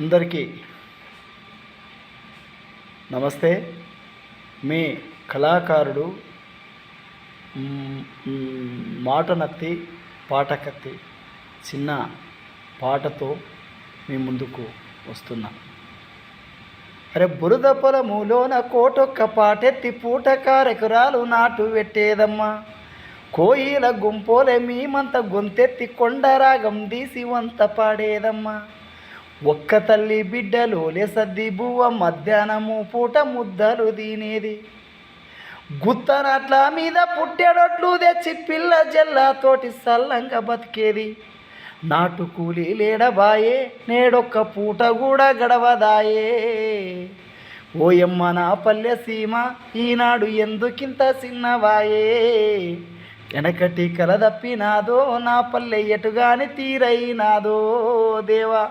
అందరికీ నమస్తే. మీ కళాకారుడు మాటనత్తి పాటకత్తి మాట నత్తి పాట కత్తి చిన్న పాటతో మీ ముందుకు వస్తున్నా. అరే బురద పొలములోన కోటొక్క పాటెత్తి పూట కారెకురాలు నాటు పెట్టేదమ్మా కోయిల గుంపోలే మీమంత గొంతెత్తి కొండరాగం దీసి వంత పాడేదమ్మా. ఒక్క తల్లి బిడ్డలు సద్ది బువ్వ మధ్యాహ్నము పూట ముద్దలు తినేది. గుత్తనట్ల మీద పుట్టెడొట్లు తెచ్చి పిల్ల జల్లాతోటి సల్లంగా బతికేది. నాటు కూలి లేడబాయే నేడొక్క పూట కూడా గడవదాయే. ఓయమ్మ నా పల్లె సీమ ఈనాడు ఎందుకింత చిన్నవాయే. వెనకటి కల తప్పినాదో నా పల్లె ఎటుగాని తీరైనాదో దేవా.